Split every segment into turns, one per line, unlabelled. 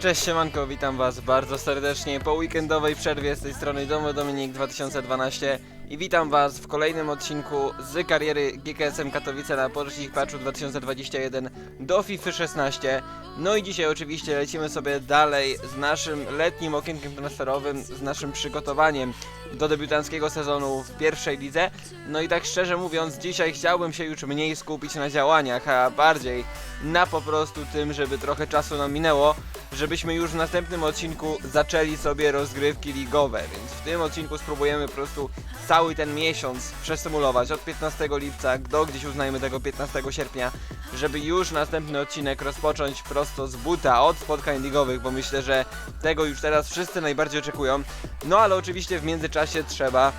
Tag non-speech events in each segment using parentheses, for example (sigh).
Cześć siemanko, witam was bardzo serdecznie. Po weekendowej przerwie z tej strony Domo Dominik 2012 i witam was w kolejnym odcinku z kariery GKSM Katowice na Porsche Patchu 2021 do FIFA 16. No i dzisiaj oczywiście lecimy sobie dalej z naszym letnim okienkiem transferowym, z naszym przygotowaniem do debiutanckiego sezonu w pierwszej lidze. No i tak szczerze mówiąc, dzisiaj chciałbym się już mniej skupić na działaniach, a bardziej na po prostu tym, żeby trochę czasu nam minęło, żebyśmy już w następnym odcinku zaczęli sobie rozgrywki ligowe, więc w tym odcinku spróbujemy po prostu cały ten miesiąc przesymulować od 15 lipca do gdzieś uznajmy tego 15 sierpnia, żeby już następny odcinek rozpocząć prosto z buta od spotkań ligowych, bo myślę, że tego już teraz wszyscy najbardziej oczekują. No ale oczywiście w międzyczasie trzeba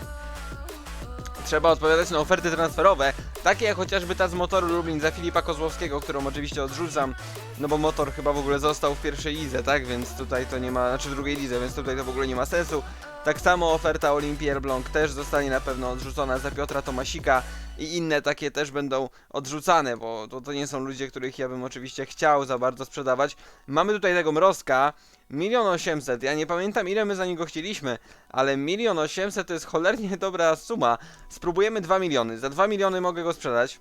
trzeba odpowiadać na oferty transferowe, takie jak chociażby ta z motoru Lublin za Filipa Kozłowskiego, którą oczywiście odrzucam, no bo motor chyba w ogóle został w pierwszej lidze, tak, więc tutaj to nie ma, znaczy w drugiej lidze, więc tutaj to w ogóle nie ma sensu. Tak samo oferta Olimpii Elbląg też zostanie na pewno odrzucona za Piotra Tomasika i inne takie też będą odrzucane, bo to, to nie są ludzie, których ja bym oczywiście chciał za bardzo sprzedawać. Mamy tutaj tego Mrozka, milion osiemset, ja nie pamiętam ile my za niego chcieliśmy, ale milion osiemset to jest cholernie (laughs) dobra suma. Spróbujemy 2 miliony, za 2 miliony mogę go sprzedać.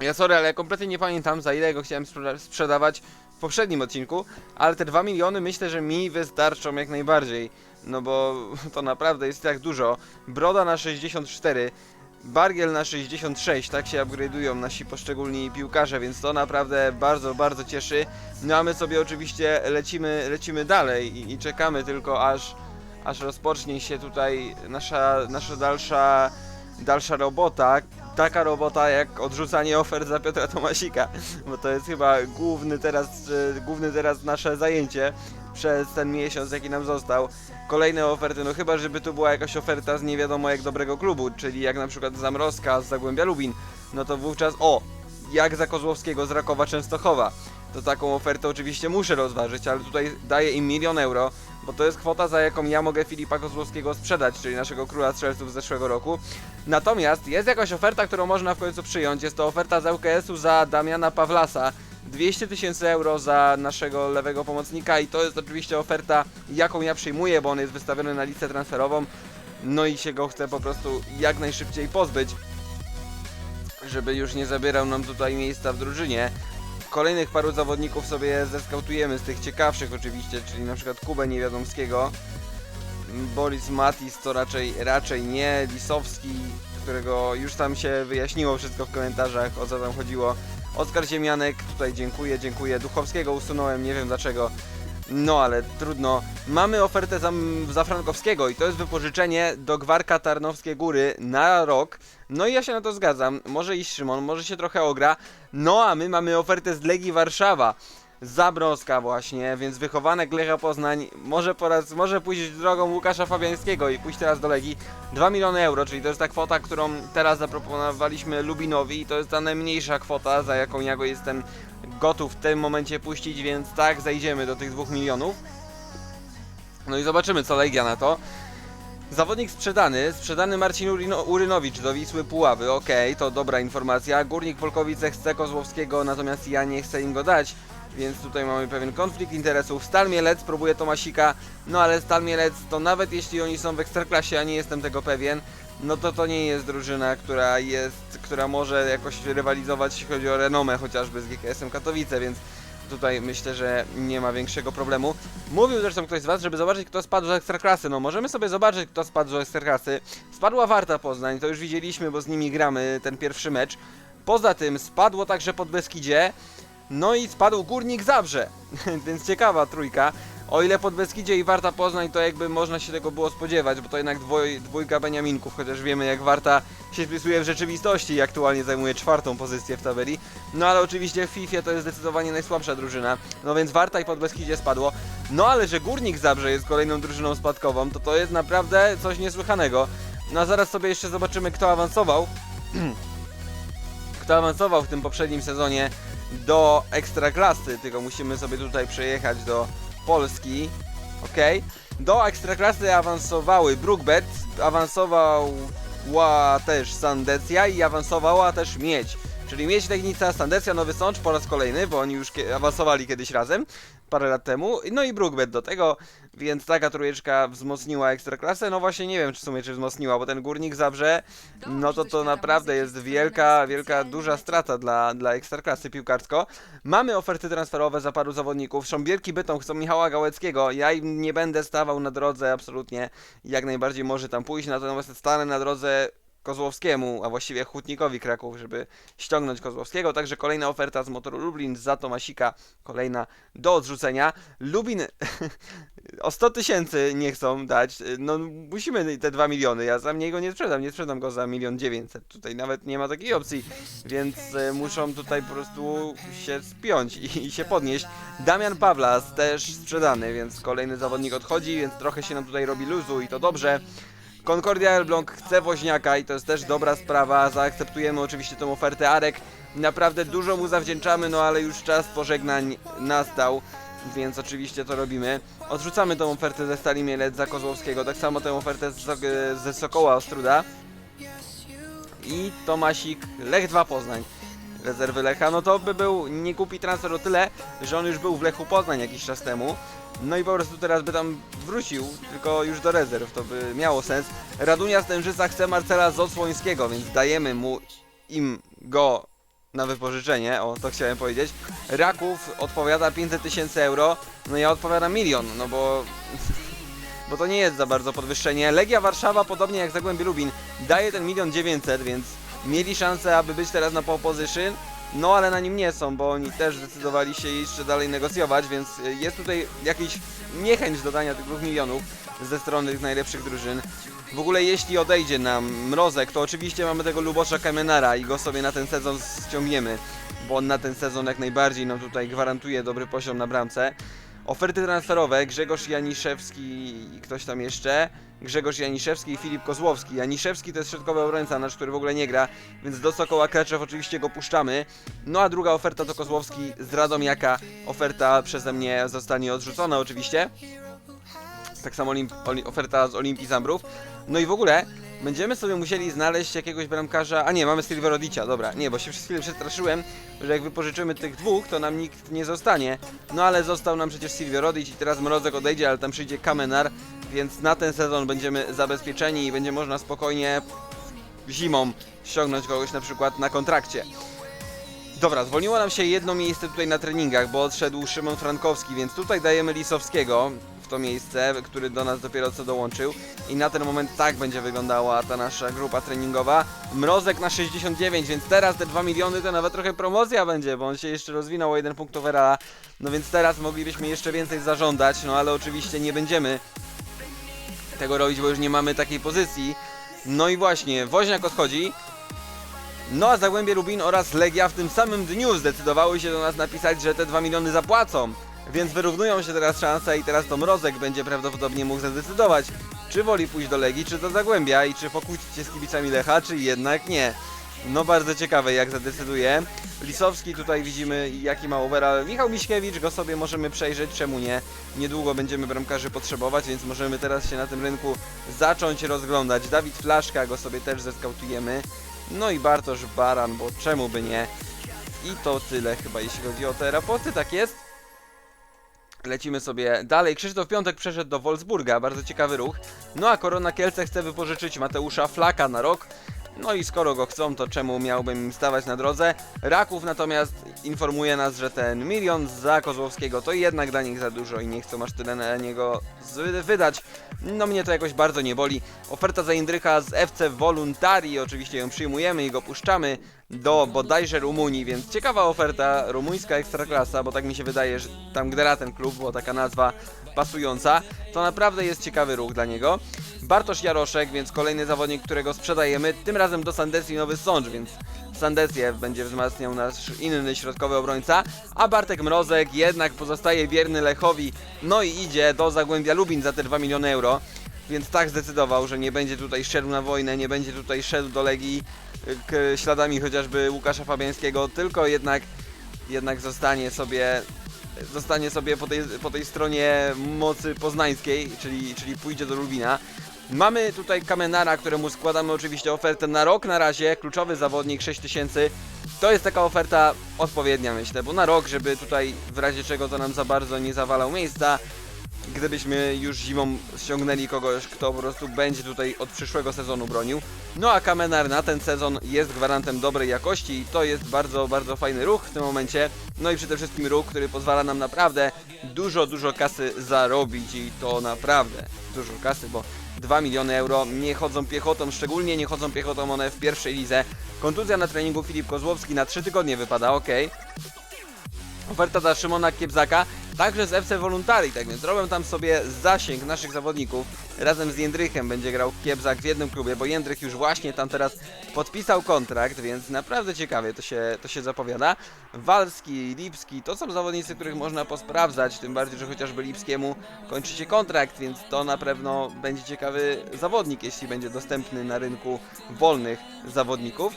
Ja sorry, ale kompletnie nie pamiętam za ile go chciałem sprzeda- sprzedawać w poprzednim odcinku, ale te 2 miliony myślę, że mi wystarczą jak najbardziej. No bo (laughs) to naprawdę jest tak dużo. Broda na 64, Bargiel na 66, tak się upgrade'ują nasi poszczególni piłkarze, więc to naprawdę bardzo, bardzo cieszy. No a my sobie oczywiście lecimy, lecimy dalej i, i czekamy tylko aż, aż rozpocznie się tutaj nasza, nasza dalsza, dalsza robota. Taka robota jak odrzucanie ofert za Piotra Tomasika, bo to jest chyba główny teraz, e, główny teraz nasze zajęcie przez ten miesiąc, jaki nam został. Kolejne oferty, no chyba, żeby tu była jakaś oferta z nie wiadomo jak dobrego klubu, czyli jak na przykład Zamrozka z Zagłębia Lubin, no to wówczas, o, jak za Kozłowskiego z Rakowa Częstochowa. To taką ofertę oczywiście muszę rozważyć, ale tutaj daję im milion euro, bo to jest kwota, za jaką ja mogę Filipa Kozłowskiego sprzedać, czyli naszego króla strzelców z zeszłego roku. Natomiast jest jakaś oferta, którą można w końcu przyjąć. Jest to oferta z ŁKS-u za Damiana Pawlasa. 200 tysięcy euro za naszego lewego pomocnika i to jest oczywiście oferta, jaką ja przyjmuję, bo on jest wystawiony na listę transferową. No i się go chcę po prostu jak najszybciej pozbyć, żeby już nie zabierał nam tutaj miejsca w drużynie. Kolejnych paru zawodników sobie zeskautujemy z tych ciekawszych oczywiście, czyli na przykład Kubę Niewiadomskiego. Boris Matis to raczej, raczej nie, Lisowski, którego już tam się wyjaśniło wszystko w komentarzach, o co tam chodziło. Oskar Ziemianek, tutaj dziękuję, dziękuję. Duchowskiego usunąłem, nie wiem dlaczego. No ale trudno. Mamy ofertę za, za Frankowskiego i to jest wypożyczenie do Gwarka Tarnowskie Góry na rok. No i ja się na to zgadzam. Może iść Szymon, może się trochę ogra. No a my mamy ofertę z Legii Warszawa. Zabrowska właśnie, więc wychowanek Lecha Poznań może po raz, może pójść drogą Łukasza Fabiańskiego i pójść teraz do Legii. 2 miliony euro, czyli to jest ta kwota, którą teraz zaproponowaliśmy Lubinowi i to jest ta najmniejsza kwota, za jaką ja go jestem gotów w tym momencie puścić, więc tak, zejdziemy do tych 2 milionów. No i zobaczymy, co Legia na to. Zawodnik sprzedany, sprzedany Marcin Urynowicz do Wisły Puławy, okej, to dobra informacja. Górnik Polkowice chce Kozłowskiego, natomiast ja nie chcę im go dać, więc tutaj mamy pewien konflikt interesów. Stal Mielec próbuje Tomasika, no ale Stal Mielec to nawet jeśli oni są w Ekstraklasie, a nie jestem tego pewien, no to to nie jest drużyna, która jest, która może jakoś rywalizować, jeśli chodzi o renomę chociażby z GKS-em Katowice, więc tutaj myślę, że nie ma większego problemu. Mówił zresztą ktoś z Was, żeby zobaczyć, kto spadł z Ekstraklasy. No możemy sobie zobaczyć, kto spadł z Ekstraklasy. Spadła Warta Poznań, to już widzieliśmy, bo z nimi gramy ten pierwszy mecz. Poza tym spadło także pod Beskidzie. No i spadł Górnik Zabrze, (laughs) więc ciekawa trójka. O ile pod Beskidzie i Warta Poznań, to jakby można się tego było spodziewać, bo to jednak dwoj, dwójka Beniaminków, chociaż wiemy jak Warta się wpisuje w rzeczywistości i aktualnie zajmuje czwartą pozycję w tabeli. No ale oczywiście w FIFA to jest zdecydowanie najsłabsza drużyna, no więc Warta i pod Beskidzie spadło. No ale że Górnik Zabrze jest kolejną drużyną spadkową, to to jest naprawdę coś niesłychanego. No a zaraz sobie jeszcze zobaczymy kto awansował. (clears throat) kto awansował w tym poprzednim sezonie do Ekstraklasy, tylko musimy sobie tutaj przejechać do Polski. Ok. Do Ekstraklasy awansowały Brookbet, awansowała też Sandecja i awansowała też Miedź. Czyli Miedź Legnica, Sandecja, Nowy Sącz po raz kolejny, bo oni już awansowali kiedyś razem, parę lat temu, no i Brookbet do tego, więc taka trójeczka wzmocniła Ekstraklasę, no właśnie nie wiem czy w sumie czy wzmocniła, bo ten Górnik Zabrze, no to to naprawdę jest wielka, wielka, duża strata dla, dla Ekstraklasy piłkarsko. Mamy oferty transferowe za paru zawodników, Sząbierki Bytom chcą Michała Gałeckiego, ja im nie będę stawał na drodze absolutnie, jak najbardziej może tam pójść, natomiast stanę na drodze Kozłowskiemu, a właściwie Hutnikowi Kraków, żeby ściągnąć Kozłowskiego. Także kolejna oferta z motoru Lublin, za Tomasika, kolejna do odrzucenia. Lubin (laughs) o 100 tysięcy nie chcą dać, no musimy te 2 miliony, ja za mniej go nie sprzedam, nie sprzedam go za milion 900, tutaj nawet nie ma takiej opcji, więc e, muszą tutaj po prostu się spiąć i, i się podnieść. Damian Pawlas też sprzedany, więc kolejny zawodnik odchodzi, więc trochę się nam tutaj robi luzu i to dobrze. Concordia Elbląg chce woźniaka i to jest też dobra sprawa. Zaakceptujemy oczywiście tą ofertę Arek. Naprawdę dużo mu zawdzięczamy, no ale już czas pożegnań nastał, więc oczywiście to robimy. Odrzucamy tą ofertę ze Stali Mielec za Kozłowskiego, tak samo tę ofertę ze Sokoła Ostruda. I Tomasik, Lech 2 Poznań. Rezerwy Lecha, no to by był nie kupi transfer o tyle, że on już był w Lechu Poznań jakiś czas temu. No i po prostu teraz by tam wrócił, tylko już do rezerw, to by miało sens. Radunia Stężyca chce Marcela Zosłońskiego, więc dajemy mu im go na wypożyczenie, o to chciałem powiedzieć. Raków odpowiada 500 tysięcy euro, no ja odpowiadam milion, no bo... (laughs) Bo to nie jest za bardzo podwyższenie. Legia Warszawa, podobnie jak Zagłębie Lubin, daje ten milion 900, więc mieli szansę, aby być teraz na pole. No ale na nim nie są, bo oni też zdecydowali się jeszcze dalej negocjować, więc y, jest tutaj jakiś niechęć do dania tych dwóch milionów ze strony tych najlepszych drużyn. W ogóle jeśli odejdzie nam Mrozek, to oczywiście mamy tego Lubosza Kamenara i go sobie na ten sezon ściągniemy, bo on na ten sezon jak najbardziej nam tutaj gwarantuje dobry poziom na bramce. Oferty transferowe, Grzegorz Janiszewski i ktoś tam jeszcze. Grzegorz Janiszewski i Filip Kozłowski. Janiszewski to jest środkowy obrońca, nasz, który w ogóle nie gra, więc do Sokoła Kreczew oczywiście go puszczamy. No a druga oferta to Kozłowski z Radomiaka. Oferta przeze mnie zostanie odrzucona oczywiście. Tak samo oferta z Olimpii Zambrów. No i w ogóle będziemy sobie musieli znaleźć jakiegoś bramkarza. A nie, mamy Silverodicia, dobra. Nie, bo się przez chwilę przestraszyłem, że jak wypożyczymy tych dwóch, to nam nikt nie zostanie. No ale został nam przecież Silverodic i teraz Mrozek odejdzie, ale tam przyjdzie Kamenar, więc na ten sezon będziemy zabezpieczeni i będzie można spokojnie zimą ściągnąć kogoś na przykład na kontrakcie. Dobra, zwolniło nam się jedno miejsce tutaj na treningach, bo odszedł Szymon Frankowski, więc tutaj dajemy Lisowskiego to miejsce, który do nas dopiero co dołączył. I na ten moment tak będzie wyglądała ta nasza grupa treningowa. Mrozek na 69, więc teraz te 2 miliony to nawet trochę promocja będzie, bo on się jeszcze rozwinął o jeden punkt overalla. No więc teraz moglibyśmy jeszcze więcej zażądać, no ale oczywiście nie będziemy tego robić, bo już nie mamy takiej pozycji. No i właśnie, Woźniak odchodzi. No a Zagłębie Lubin oraz Legia w tym samym dniu zdecydowały się do nas napisać, że te 2 miliony zapłacą. Więc wyrównują się teraz szanse i teraz to Mrozek będzie prawdopodobnie mógł zadecydować, czy woli pójść do Legii, czy do Zagłębia i czy pokłócić się z kibicami Lecha, czy jednak nie. No bardzo ciekawe jak zadecyduje. Lisowski tutaj widzimy jaki ma overall. Michał Miśkiewicz, go sobie możemy przejrzeć, czemu nie. Niedługo będziemy bramkarzy potrzebować, więc możemy teraz się na tym rynku zacząć rozglądać. Dawid Flaszka, go sobie też zeskautujemy. No i Bartosz Baran, bo czemu by nie. I to tyle chyba jeśli chodzi o te raporty, tak jest. Lecimy sobie dalej. Krzysztof Piątek przeszedł do Wolfsburga, bardzo ciekawy ruch. No a Korona Kielce chce wypożyczyć Mateusza Flaka na rok. No i skoro go chcą, to czemu miałbym im stawać na drodze? Raków natomiast informuje nas, że ten milion za Kozłowskiego to jednak dla nich za dużo i nie chcą aż tyle na niego wydać. No mnie to jakoś bardzo nie boli. Oferta za Indrycha z FC Voluntari, oczywiście ją przyjmujemy i go puszczamy do bodajże Rumunii, więc ciekawa oferta, rumuńska ekstraklasa, bo tak mi się wydaje, że tam gra ten klub, bo taka nazwa pasująca. To naprawdę jest ciekawy ruch dla niego. Bartosz Jaroszek, więc kolejny zawodnik, którego sprzedajemy, tym razem do Sandecji Nowy Sącz, więc Sandecję będzie wzmacniał nasz inny środkowy obrońca, a Bartek Mrozek jednak pozostaje wierny Lechowi, no i idzie do Zagłębia Lubin za te 2 miliony euro. Więc tak zdecydował, że nie będzie tutaj szedł na wojnę, nie będzie tutaj szedł do Legii y, śladami chociażby Łukasza Fabiańskiego, tylko jednak, jednak zostanie sobie zostanie sobie po tej, po tej stronie mocy poznańskiej, czyli, czyli pójdzie do Lubina. Mamy tutaj Kamenara, któremu składamy oczywiście ofertę na rok na razie, kluczowy zawodnik 6000. To jest taka oferta odpowiednia, myślę, bo na rok, żeby tutaj w razie czego to nam za bardzo nie zawalał miejsca, gdybyśmy już zimą ściągnęli kogoś, kto po prostu będzie tutaj od przyszłego sezonu bronił. No a Kamenar na ten sezon jest gwarantem dobrej jakości i to jest bardzo, bardzo fajny ruch w tym momencie. No i przede wszystkim ruch, który pozwala nam naprawdę dużo, dużo kasy zarobić i to naprawdę dużo kasy, bo 2 miliony euro nie chodzą piechotą, szczególnie nie chodzą piechotą one w pierwszej lidze. Kontuzja na treningu Filip Kozłowski na 3 tygodnie wypada, ok. Oferta dla Szymona Kiebzaka, także z FC Voluntari, tak więc robią tam sobie zasięg naszych zawodników. Razem z Jędrychem będzie grał Kiebzak w jednym klubie, bo Jędrych już właśnie tam teraz podpisał kontrakt, więc naprawdę ciekawie to się, to się zapowiada. Walski, Lipski, to są zawodnicy, których można posprawdzać, tym bardziej, że chociażby Lipskiemu kończy się kontrakt, więc to na pewno będzie ciekawy zawodnik, jeśli będzie dostępny na rynku wolnych zawodników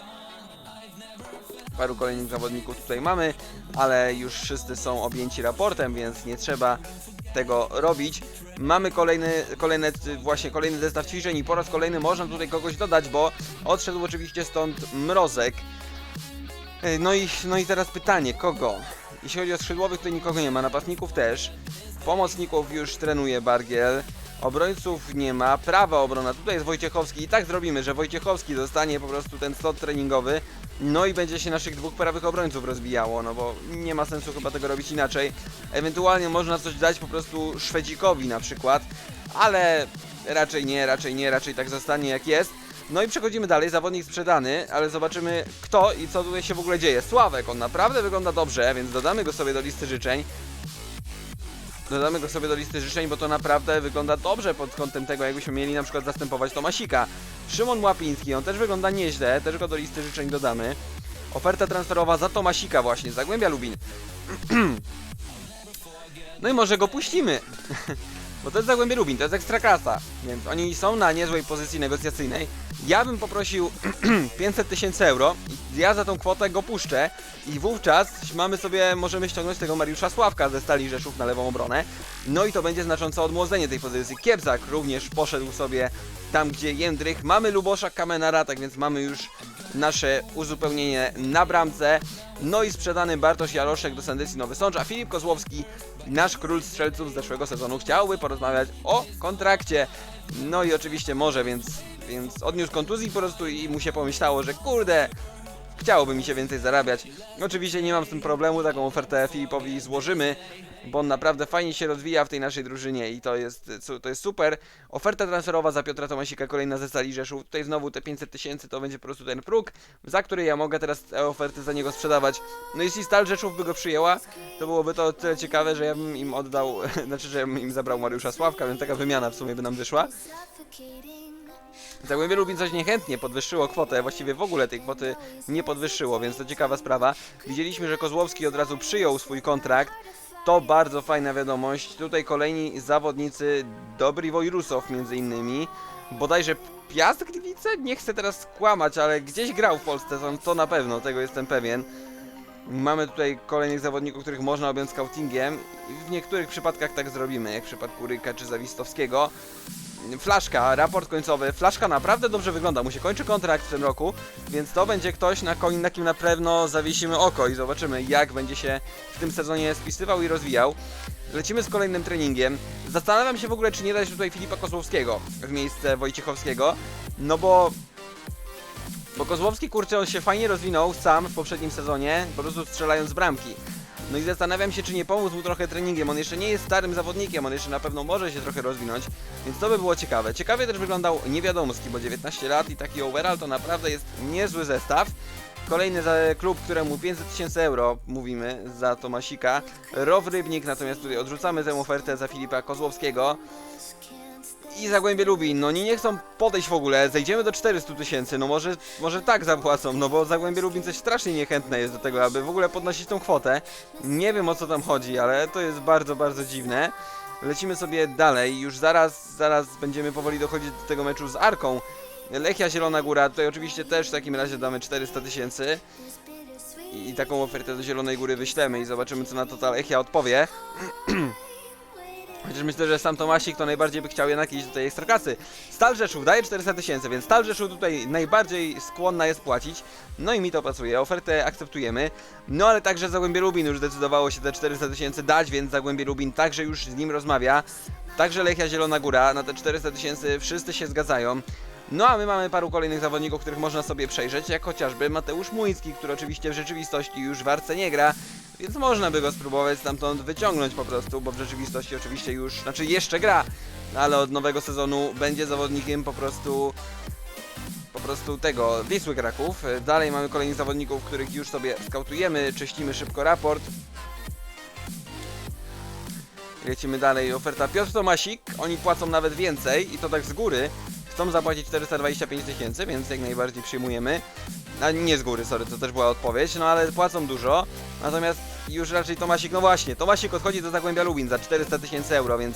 paru kolejnych zawodników tutaj mamy, ale już wszyscy są objęci raportem, więc nie trzeba tego robić. Mamy kolejny, kolejny, właśnie kolejny zestaw ćwiczeń i po raz kolejny można tutaj kogoś dodać, bo odszedł oczywiście stąd Mrozek. Ej, No i, no i teraz pytanie, kogo? Jeśli chodzi o skrzydłowych, to nikogo nie ma, napastników też. Pomocników już trenuje Bargiel. Obrońców nie ma, prawa obrona, tutaj jest Wojciechowski i tak zrobimy, że Wojciechowski dostanie po prostu ten slot treningowy, no i będzie się naszych dwóch prawych obrońców rozbijało, no bo nie ma sensu chyba tego robić inaczej. Ewentualnie można coś dać po prostu Szwedzikowi na przykład, ale raczej nie, raczej nie, raczej tak zostanie jak jest. No i przechodzimy dalej, zawodnik sprzedany, ale zobaczymy kto i co tutaj się w ogóle dzieje. Sławek, on naprawdę wygląda dobrze, więc dodamy go sobie do listy życzeń. Dodamy go sobie do listy życzeń, bo to naprawdę wygląda dobrze pod kątem tego, jakbyśmy mieli na przykład zastępować Tomasika. Szymon Łapiński, on też wygląda nieźle, też go do listy życzeń dodamy. Oferta transferowa za Tomasika właśnie, Zagłębia Lubin. (clears throat) No i może go puścimy. (laughs) Bo to jest Zagłębie Lubin, to jest Ekstraklasa, więc oni są na niezłej pozycji negocjacyjnej. Ja bym poprosił (clears throat) 500 tysięcy euro ja za tą kwotę go puszczę i wówczas mamy sobie, możemy ściągnąć tego Mariusza Sławka ze Stali Rzeszów na lewą obronę. No i to będzie znaczące odmłodzenie tej pozycji. Kiebzak również poszedł sobie tam, gdzie Jędrych. Mamy Lubosza Kamenara, tak więc mamy już nasze uzupełnienie na bramce. No i sprzedany Bartosz Jaloszek do Sandycji Nowy Sącz, a Filip Kozłowski, nasz król strzelców z zeszłego sezonu, chciałby porozmawiać o kontrakcie. No i oczywiście może, więc, więc odniósł kontuzji po prostu i mu się pomyślało, że kurde, chciałoby mi się więcej zarabiać. Oczywiście nie mam z tym problemu, taką ofertę Filipowi złożymy, bo on naprawdę fajnie się rozwija w tej naszej drużynie i to jest, to jest super. Oferta transferowa za Piotra Tomasika, kolejna ze Stali Rzeszów. Tutaj znowu te 500 tysięcy to będzie po prostu ten próg, za który ja mogę teraz te oferty za niego sprzedawać. No jeśli Stal Rzeszów by go przyjęła, to byłoby to tyle ciekawe, że ja bym im oddał, (laughs) znaczy, że ja bym im zabrał Mariusza Sławka, więc taka wymiana w sumie by nam wyszła. Zagłębie Lubin coś niechętnie podwyższyło kwotę, właściwie w ogóle tej kwoty nie podwyższyło, więc to ciekawa sprawa. Widzieliśmy, że Kozłowski od razu przyjął swój kontrakt. To bardzo fajna wiadomość. Tutaj kolejni zawodnicy, Dobry Wojrusow między innymi. Bodajże Piast Gliwice? Nie chcę teraz kłamać, ale gdzieś grał w Polsce, to- na pewno, tego jestem pewien. Mamy tutaj kolejnych zawodników, których można objąć scoutingiem w niektórych przypadkach tak zrobimy, jak w przypadku Ryka czy Zawistowskiego. Flaszka, raport końcowy. Flaszka naprawdę dobrze wygląda. Mu się kończy kontrakt w tym roku, więc to będzie ktoś, na, koń, na kim na pewno zawiesimy oko i zobaczymy, jak będzie się w tym sezonie spisywał i rozwijał. Lecimy z kolejnym treningiem. Zastanawiam się w ogóle, czy nie dać tutaj Filipa Kozłowskiego w miejsce Wojciechowskiego, no bo bo Kozłowski, kurczę, on się fajnie rozwinął sam w poprzednim sezonie, po prostu strzelając bramki. No i zastanawiam się, czy nie pomóc mu trochę treningiem. On jeszcze nie jest starym zawodnikiem, on jeszcze na pewno może się trochę rozwinąć, więc to by było ciekawe. Ciekawie też wyglądał Niewiadomski, bo 19 lat i taki overall to naprawdę jest niezły zestaw. Kolejny klub, któremu 500 tysięcy euro mówimy za Tomasika. Row Rybnik, natomiast tutaj odrzucamy tę ofertę za Filipa Kozłowskiego. I Zagłębie Lubin, no oni nie chcą podejść w ogóle, zejdziemy do 400 tysięcy, no może, może tak zapłacą, no bo Zagłębie Lubin coś strasznie niechętne jest do tego, aby w ogóle podnosić tą kwotę. Nie wiem o co tam chodzi, ale to jest bardzo, bardzo dziwne. Lecimy sobie dalej, już zaraz, zaraz będziemy powoli dochodzić do tego meczu z Arką. Lechia Zielona Góra, tutaj oczywiście też w takim razie damy 400 tysięcy. I, I taką ofertę do Zielonej Góry wyślemy i zobaczymy co na to ta Lechia odpowie. (clears throat) Chociaż myślę, że sam Tomasik to najbardziej by chciał jednak iść do tej ekstraklasy. Stal Rzeszów daje 400 tysięcy, więc Stal Rzeszów tutaj najbardziej skłonna jest płacić. No i mi to pasuje, ofertę akceptujemy. No ale także Zagłębie Lubin już zdecydowało się te 400 tysięcy dać, więc Zagłębie Lubin także już z nim rozmawia. Także Lechia Zielona Góra, na te 400 tysięcy wszyscy się zgadzają. No a my mamy paru kolejnych zawodników, których można sobie przejrzeć, jak chociażby Mateusz Muński, który oczywiście w rzeczywistości już w Arce nie gra, więc można by go spróbować stamtąd wyciągnąć po prostu, bo w rzeczywistości oczywiście już, znaczy jeszcze gra, ale od nowego sezonu będzie zawodnikiem po prostu po prostu tego Wisły Kraków. Dalej mamy kolejnych zawodników, których już sobie skautujemy, czyścimy szybko raport. Lecimy dalej, oferta Piotr Tomasik, oni płacą nawet więcej i to tak z góry. Chcą zapłacić 425 tysięcy, więc jak najbardziej przyjmujemy. A nie z góry, sorry, to też była odpowiedź, no ale płacą dużo. Natomiast już raczej Tomasik, no właśnie, Tomasik odchodzi do Zagłębia Lubin za 400 tysięcy euro, więc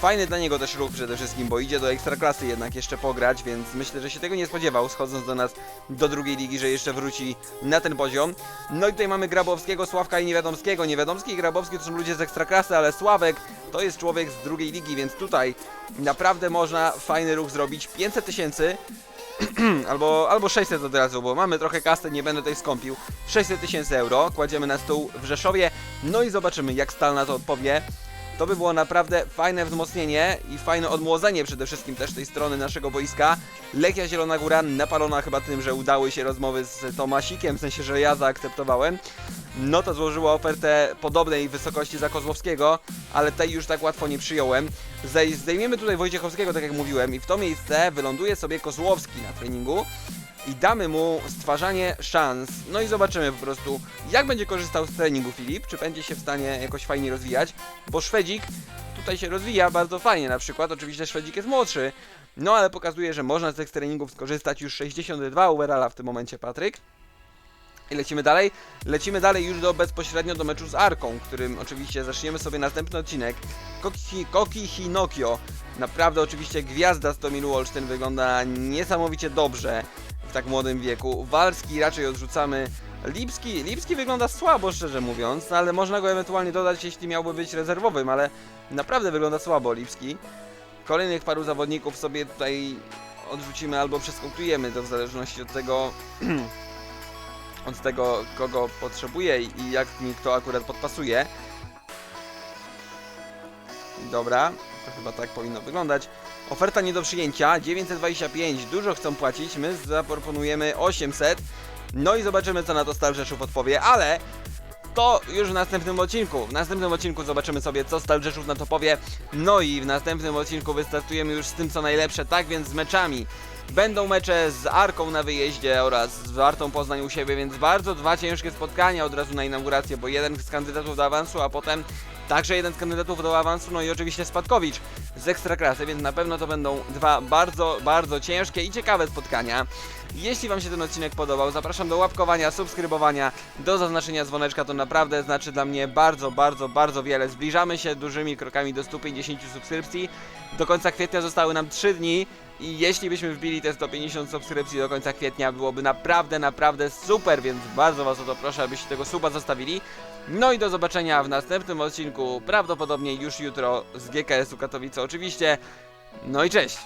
fajny dla niego też ruch przede wszystkim, bo idzie do ekstraklasy jednak jeszcze pograć, więc myślę, że się tego nie spodziewał, schodząc do nas do drugiej ligi, że jeszcze wróci na ten poziom. No i tutaj mamy Grabowskiego, Sławka i Niewiadomskiego. Niewiadomski i Grabowski to są ludzie z ekstraklasy, ale Sławek to jest człowiek z drugiej ligi, więc tutaj naprawdę można fajny ruch zrobić. 500 tysięcy (clears throat) albo, albo 600 od razu, bo mamy trochę kasy, nie będę tutaj skąpił. 600 tysięcy euro kładziemy na stół w Rzeszowie, no i zobaczymy jak Stal na to odpowie. To by było naprawdę fajne wzmocnienie i fajne odmłodzenie przede wszystkim też tej strony naszego boiska. Lechia Zielona Góra napalona chyba tym, że udały się rozmowy z Tomasikiem, w sensie, że ja zaakceptowałem. No to złożyła ofertę podobnej wysokości za Kozłowskiego, ale tej już tak łatwo nie przyjąłem. Zdej- Zdejmiemy tutaj Wojciechowskiego, tak jak mówiłem, i w to miejsce wyląduje sobie Kozłowski na treningu i damy mu stwarzanie szans. No i zobaczymy po prostu, jak będzie korzystał z treningu Filip, czy będzie się w stanie jakoś fajnie rozwijać, bo Szwedzik tutaj się rozwija bardzo fajnie na przykład, oczywiście Szwedzik jest młodszy, no ale pokazuje, że można z tych treningów skorzystać już 62 Uberala w tym momencie Patryk. I lecimy dalej. Lecimy dalej już do bezpośrednio do meczu z Arką, którym oczywiście zaczniemy sobie następny odcinek. Koki, Koki Hinokio. Naprawdę oczywiście gwiazda z Tomilu Olsztyn wygląda niesamowicie dobrze w tak młodym wieku. Walski raczej odrzucamy. Lipski, Lipski wygląda słabo, szczerze mówiąc, no ale można go ewentualnie dodać, jeśli miałby być rezerwowym, ale naprawdę wygląda słabo Lipski. Kolejnych paru zawodników sobie tutaj odrzucimy albo przeskontrujemy, to w zależności od tego, (clears throat) od tego, kogo potrzebuje i jak mi kto akurat podpasuje. Dobra, to chyba tak powinno wyglądać. Oferta nie do przyjęcia, 925, dużo chcą płacić, my zaproponujemy 800. No i zobaczymy co na to Stal Rzeszów odpowie, ale to już w następnym odcinku. W następnym odcinku zobaczymy sobie co Stal Rzeszów na to powie. No i w następnym odcinku wystartujemy już z tym co najlepsze, tak więc z meczami. Będą mecze z Arką na wyjeździe oraz z Wartą Poznań u siebie, więc bardzo dwa ciężkie spotkania od razu na inaugurację, bo jeden z kandydatów do awansu, a potem także jeden z kandydatów do awansu, no i oczywiście Spadkowicz z Ekstraklasy, więc na pewno to będą dwa bardzo, bardzo ciężkie i ciekawe spotkania. Jeśli Wam się ten odcinek podobał, zapraszam do łapkowania, subskrybowania, do zaznaczenia dzwoneczka, to naprawdę znaczy dla mnie bardzo, bardzo, bardzo wiele. Zbliżamy się dużymi krokami do 150 subskrypcji. Do końca kwietnia zostały nam 3 dni i jeśli byśmy wbili te 150 subskrypcji do końca kwietnia, byłoby naprawdę, naprawdę super, więc bardzo Was o to proszę, abyście tego suba zostawili. No i do zobaczenia w następnym odcinku, prawdopodobnie już jutro z GKS-u Katowice oczywiście. No i cześć!